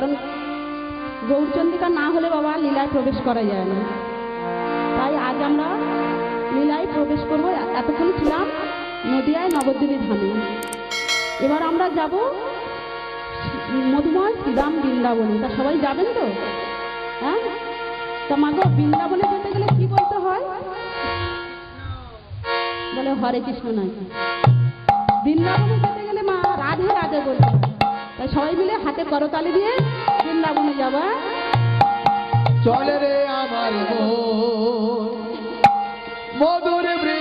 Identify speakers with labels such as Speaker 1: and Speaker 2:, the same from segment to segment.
Speaker 1: কারণ গৌরচন্দিকা না হলে বাবা লীলায় প্রবেশ করা যায় না। তাই আজ আমরা লীলায় প্রবেশ করব। এতক্ষণ ছিলাম নদিয়ায় নবদ্বীপে ধামে। এবার আমরা যাব মধুময় শ্রীরাম বৃন্দাবনে। তা সবাই যাবেন তো? হ্যাঁ? তা মাগো বৃন্দাবনে যেতে গেলে কি বলতে হয়? বলে হরে কৃষ্ণ নাকি বৃন্দাবনে যেতে গেলে মা রাধে রাধে বলতে সবাই মিলে হাতে করতালি দিয়ে বৃন্দাবনে যাবা।
Speaker 2: চলে রে আমার মধুর বৃন্দাবন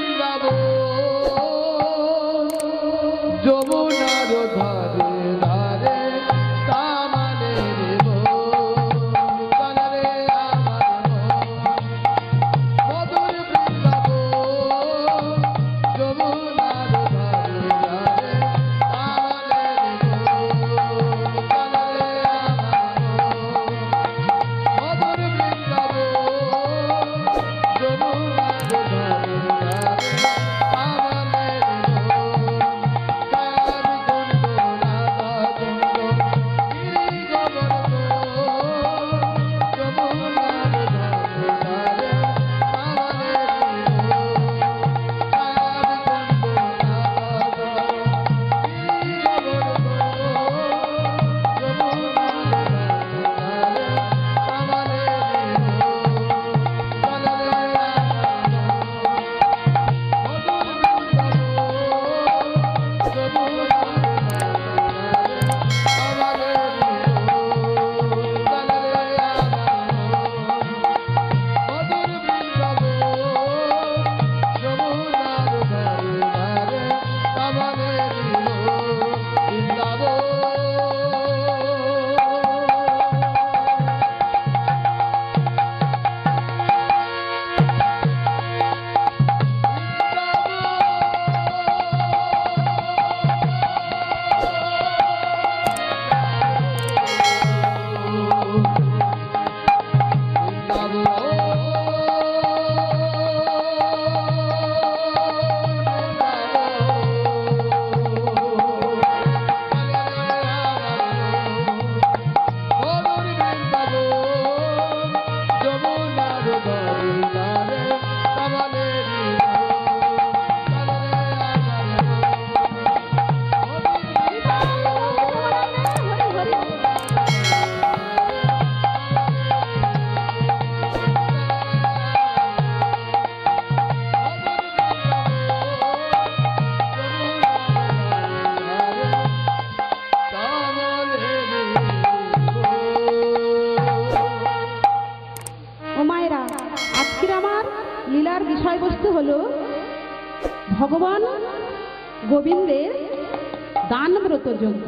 Speaker 1: দানব্রত যজ্ঞ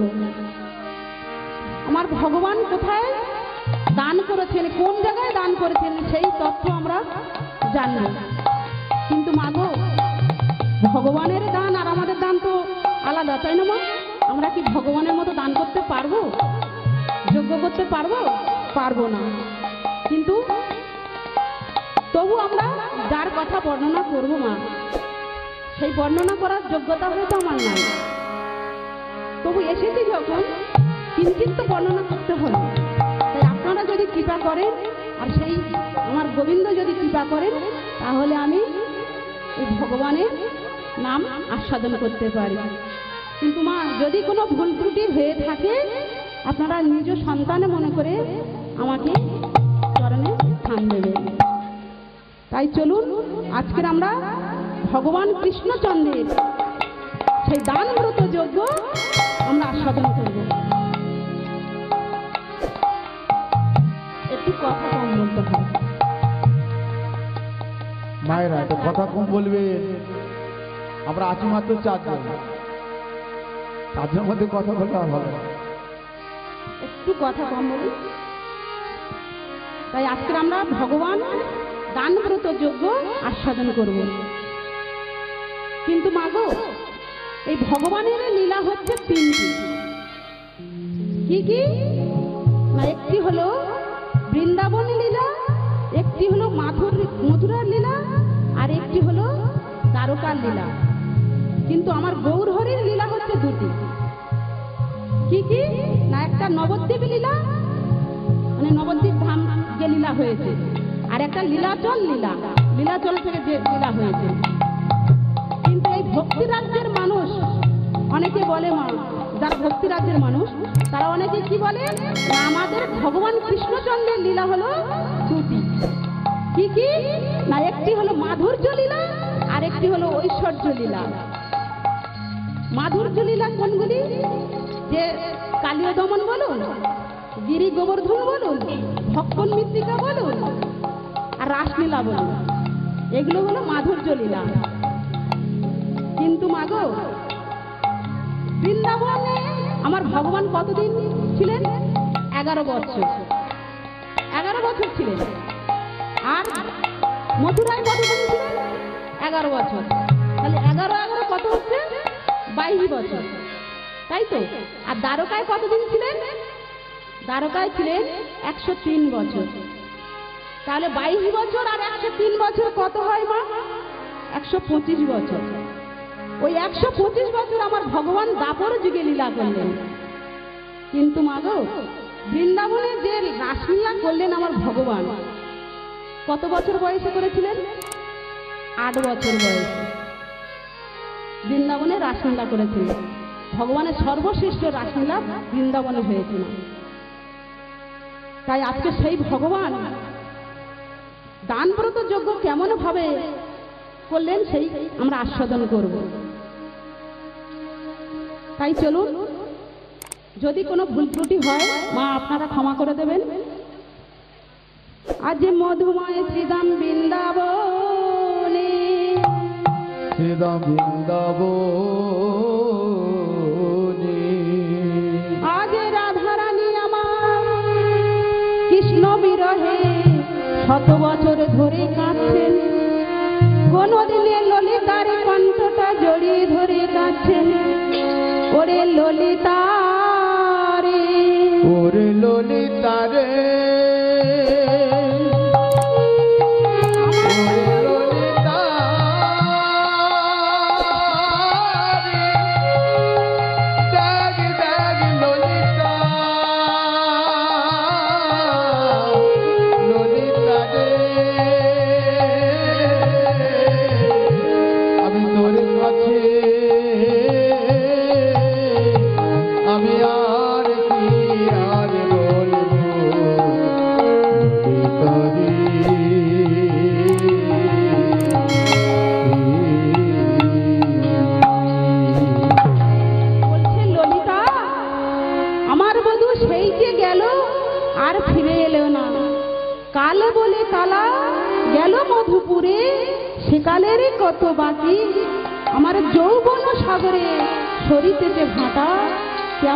Speaker 1: আমার ভগবান কোথায়? দান করেছেন, কোন জায়গায় দান করেছেন সেই তথ্য আমরা জানব কিন্তু মাগো ভগবানের দান আর আমাদের দান তো আলাদা, তাই না মা? আমরা কি ভগবানের মতো দান করতে পারব? যোগ্য করতে পারব? পারব না। কিন্তু তবু আমরা যার কথা বর্ণনা করব মা, সেই বর্ণনা করার যোগ্যতা হয়তো আমার নাই। তবু এসেছি যখন কিঞ্চিত তো বর্ণনা করতে হবে তাই আপনারা যদি কৃপা করেন, আর সেই আমার গোবিন্দ যদি কৃপা করেন, তাহলে আমি ভগবানের নাম আস্বাদন করতে পারি। কিন্তু মা, যদি কোনো ভুল ত্রুটি হয়ে থাকে, আপনারা নিজ সন্তানে মনে করে আমাকে চরণে স্থান দেবেন। তাই চলুন, আজকের আমরা ভগবান কৃষ্ণচন্দ্রের সেই দান ব্রত যজ্ঞ আমরা আস্বাদন করব। একটু কথা কম বলতে হবে।
Speaker 2: মায়েরা তো কথা কম বলবে। আমরা আছি মাত্র চারজন। চারজনের মধ্যে কথা বললে আর হবে
Speaker 1: একটু কথা কম বলুন তাই আজকে আমরা ভগবান দানব্রত যোগ্য আস্বাদন করব। কিন্তু মাগো এই ভগবানের লীলা হচ্ছে তিনটি। কি কি? না, একটি হলো বৃন্দাবন লীলা, একটি হলো মাথুর মথুরার লীলা, আর একটি হলো দ্বারকার লীলা। কিন্তু আমার গৌরহরির লীলা হচ্ছে দুটি। কি কি? না, একটা নবদ্বীপ লীলা মানে নবদ্বীপ ধাম যে লীলা হয়েছে, আর একটা লীলাচল লীলা। লীলাচল থেকে যে লীলা হয়েছে। ভক্তি রাজ্যের মানুষ, অনেকে বলে মা, যারা ভক্তি রাজ্যের মানুষ, তারা অনেকে কি বলে? আমাদের ভগবান কৃষ্ণচন্দ্রের লীলা হলো দুটি কি কি? না, একটি হলো মাধুর্য লীলা আর একটি হলো ঐশ্বর্য লীলা। মাধুর্য লীলা কোনগুলি? যে কালীয় দমন বলুন, গিরি গোবর্ধন বলুন, ভক্ষণ মৃত্তিকা বলুন, আর রাসলীলা বলুন। এগুলো হলো মাধুর্য লীলা। কিন্তু মাগো বৃন্দাবনে আমার ভগবান কতদিন ছিলেন? এগারো বছর। এগারো বছর ছিলেন। আর মথুরায় কতদিন ছিলেন? এগারো বছর। তাহলে এগারো এগারো কত হচ্ছে? বাইশ বছর। তাই তো? আর দ্বারকায় কতদিন ছিলেন? দ্বারকায় ছিলেন একশো তিন বছর। তাহলে বাইশ বছর আর একশো তিন বছর কত হয় মা? একশো পঁচিশ বছর। ওই একশো পঁচিশ বছর আমার ভগবান দাপর যুগে লীলা করলেন। কিন্তু মাগো, বৃন্দাবনে যে রাসলীলা করলেন আমার ভগবান, কত বছর বয়সে করেছিলেন? আট বছর বয়সে। বৃন্দাবনে রাসলীলা করেছিলেন। ভগবানের সর্বশ্রেষ্ঠ রাসলীলা বৃন্দাবনে হয়েছিল। তাই আজকে সেই ভগবান দানব্রত যজ্ঞ কেমন ভাবে করলেন, সেই আমরা আস্বাদন করব। তাই চলুন যদি কোনো ভুল ত্রুটি হয় মা আপনারা ক্ষমা করে দেবেন। আজ মধুময় শ্রীদাম বৃন্দাবনে।
Speaker 2: শ্রীরাম বৃন্দাবনে।
Speaker 1: আজ রাধারানী আমার কৃষ্ণ বিরহে শত ওরে ললিতা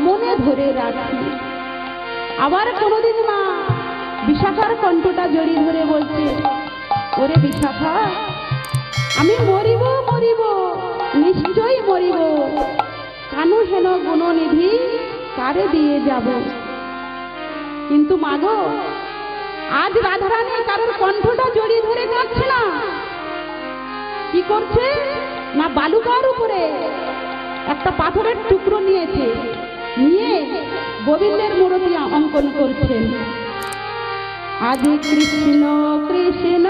Speaker 1: কেমনে ধরে রাখি। আবার কোনোদিন মা বিশাখার কণ্ঠটা জড়িয়ে ধরে বলছে, ওরে বিশাখা, আমি মরিব মরিব, নিশ্চয়ই মরিব। কানু হেন গুণনিধি, কারে দিয়ে যাব? কিন্তু মাগো আজ রাধারানী কারোর কণ্ঠটা জড়িয়ে ধরে কাঁদছে না। কি করছে? না বালুকার উপরে একটা পাথরের টুকরো নিয়েছে। নিয়ে গোবিন্দের মূর্তি অঙ্কন করছেন। আদি কৃষ্ণ কৃষ্ণ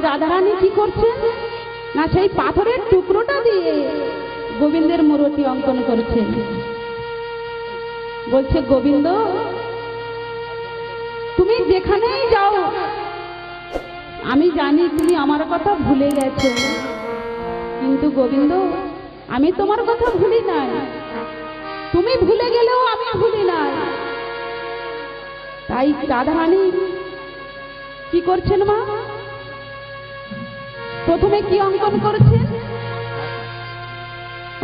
Speaker 1: রাধারানী কি করছেন? না, সেই পাথরের টুকরোটা দিয়ে গোবিন্দের মূর্তি অঙ্কন করছেন। বলছে, গোবিন্দ, তুমি যেখানেই যাও, আমি জানি তুমি আমার কথা ভুলে গেছো। কিন্তু গোবিন্দ, আমি তোমার কথা ভুলি নাই। তুমি ভুলে গেলেও আমি ভুলি নাই। তাই রাধারানী কি করছেন মা? প্রথমে কি অঙ্কন করেছে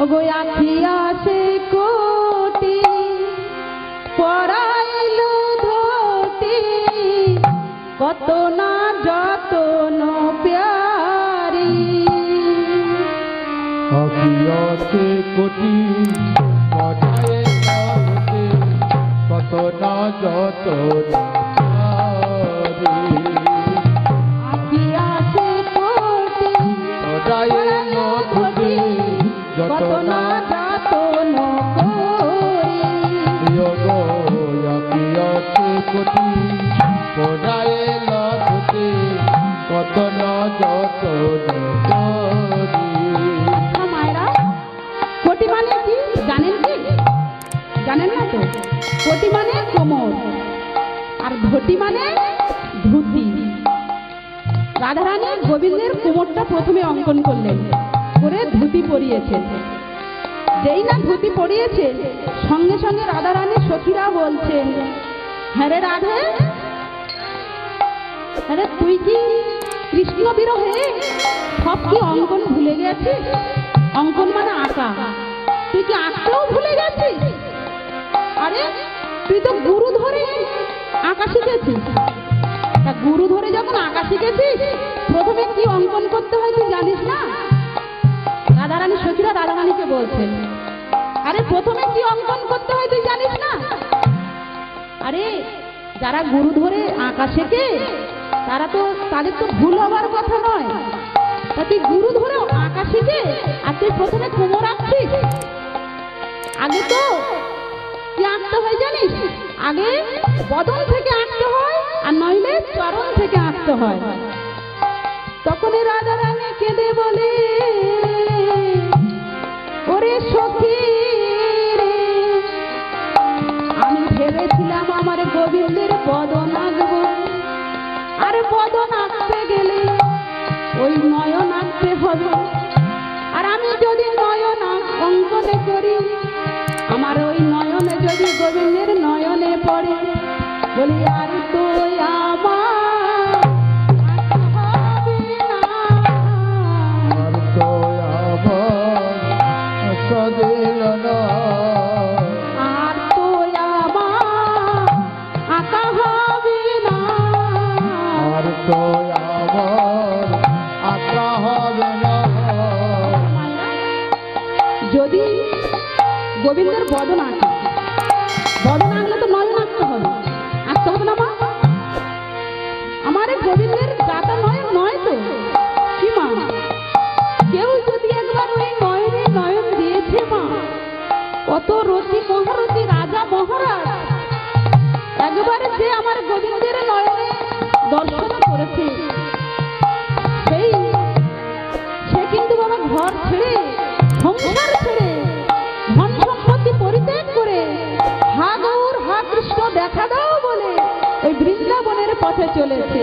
Speaker 1: ওগো আখিয়া সে কোটি, পড়াইল ধটি কত না যতন প্যারি।
Speaker 2: অকিয়তে কোটি পড়ায় নামতে কত না যত
Speaker 1: কোটি মানে কোমর আর ধটি মানে ধুতি। রাধারানী গোবিন্দের কোমরটা প্রথমে অঙ্কন করলেন, করে ধুতি পরিয়েছেন। যেই না ধুতি পরিয়েছে, সঙ্গে সঙ্গে রাধারানীর সখীরা বলছেন হ্যাঁ রে রাধে আরে তুই কি কৃষ্ণ বিরহে সব কি অঙ্কন ভুলে গেছিস? অঙ্কন মানে আঁকা। তুই কি আঁকতেও ভুলে গেছিস? আরে তুই তো গুরু ধরে আঁকা শিখেছিস। তা গুরু ধরে যখন আঁকা শিখেছিস, প্রথমে কি অঙ্কন করতে হয় তুই জানিস না? রাধারানী সখীরা রাধারানীকে বলছেন, আরে, প্রথমে কি অঙ্কন করতে হয় তুই জানিস না? আরে, যারা গুরু ধরে আঁকা শেখে, তারা তো, তাদের তো ভুল হবার কথা নয়। তা তুই গুরু ধরে আঁকা শিখে, আর তুই প্রথমে কোমর আঁকছিস? আগে তো আঁকতে হয় জানিস? আগে বদন থেকে আঁকতে হয় আর নইলে চরণ থেকে আঁকতে হয়। তখনই রাজা রানী কেঁদে বলে, ওরে সখী আমি ভেবেছিলাম আমার গোবিন্দের বদন আঁকবো। আর বদন আঁকতে গেলে ওই নয়ন আঁকতে হবে। আর আমি যদি নয়ন অঙ্কনে করি যদি গোবিন্দের নয়নে পড়ে। বলি আর তো আমার
Speaker 2: সদিল না।
Speaker 1: যদি গোবিন্দের বদন গোবিন্দের গাটা চলেছে।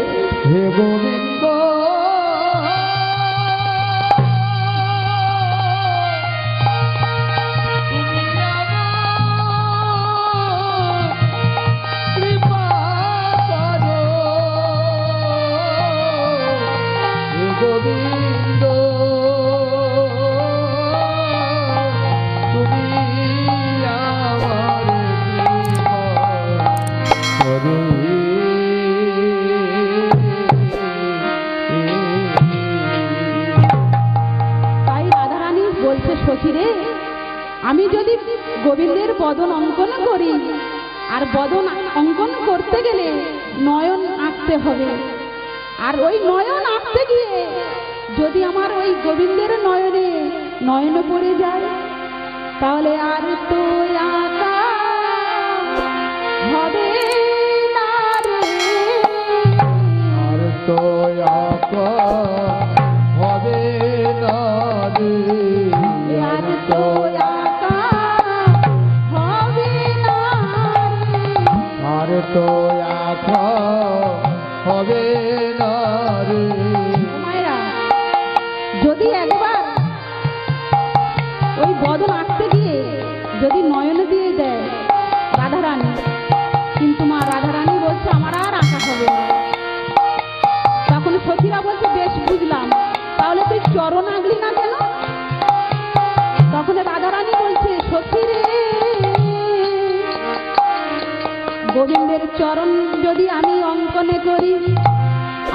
Speaker 1: গোবিন্দের চরণ যদি আমি অঙ্কনে করি,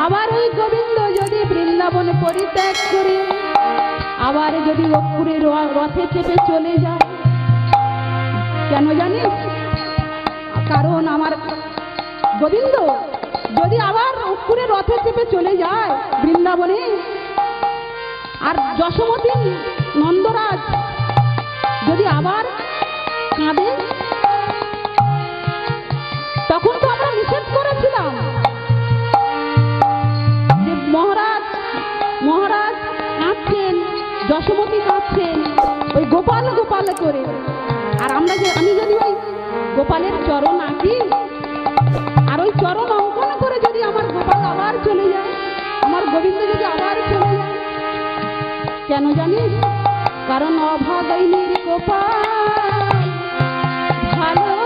Speaker 1: আবার ওই গোবিন্দ যদি বৃন্দাবন পরিত্যাগ করে, আবার যদি অপুরে রথে চেপে চলে যায়, কেন জানিস কারণ আমার গোবিন্দ যদি আবার অপুরে রথে চেপে চলে যায় বৃন্দাবনে, আর যশোমতী নন্দরাজ যদি আবার কাঁদে তখন তো আমরা নিষেধ করেছিলাম যে মহারাজ মহারাজ কাঁদছেন যশোমতী কাঁদছেন ওই গোপাল গোপাল করে। আর আমরা যে, আমি যদি ওই গোপালের চরণ আঁকি, আর ওই চরণ অঙ্কন করে যদি আমার গোপাল আবার চলে যায়, আমার গোবিন্দ যদি আবার চলে যায়, কেন জানিস? কারণ অভাগিনীর গোপাল ভালো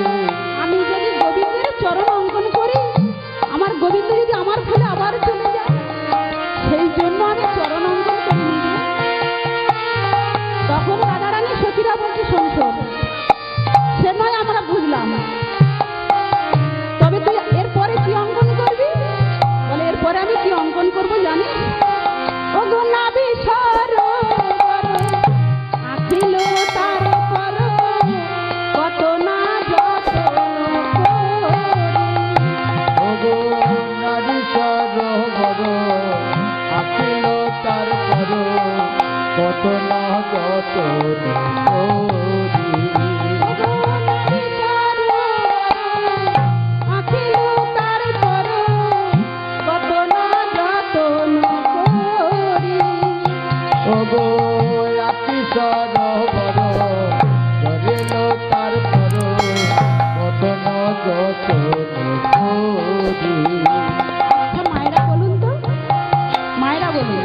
Speaker 1: আচ্ছা মায়েরা বলুন তো। মায়েরা বলুন।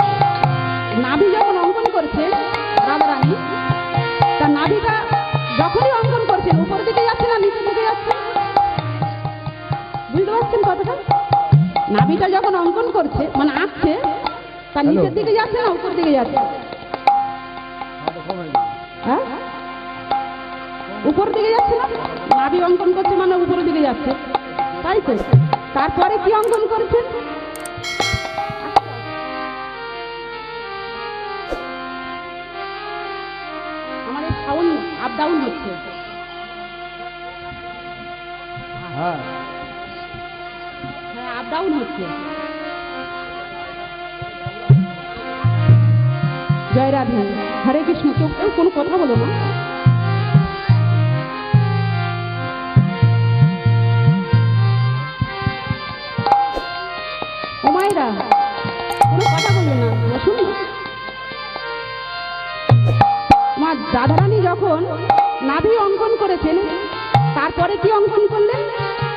Speaker 1: নাভি যখন অঙ্কন করছে রাধারানী তার নাভিটা যখনই অঙ্কন করছেন উপর দিকে যাচ্ছে না নিচের দিকে যাচ্ছে? বুঝতে পারছেন কথাটা? নাভিটা যখন অঙ্কন করছে মানে আঁকছে তার নিচের দিকে যাচ্ছে না উপর দিকে যাচ্ছে? হ্যাঁ? উপর দিকে যাচ্ছে না? নাভি অঙ্কন করছে মানে উপরের দিকে যাচ্ছে। তাই তারপরে কি অঙ্কন করছেন? আমাদের সাউন্ড আপ ডাউন হচ্ছে।
Speaker 2: হ্যাঁ।
Speaker 1: হ্যাঁ আপ ডাউন হচ্ছে। জয় রাধে। হরে কৃষ্ণ কেউ কোনো কথা বলো না। ও কোনো কথা বলবে না শুনি? মা রাধারানী যখন নাভি অঙ্কন করেছেন, তারপরে কি অঙ্কন করলেন?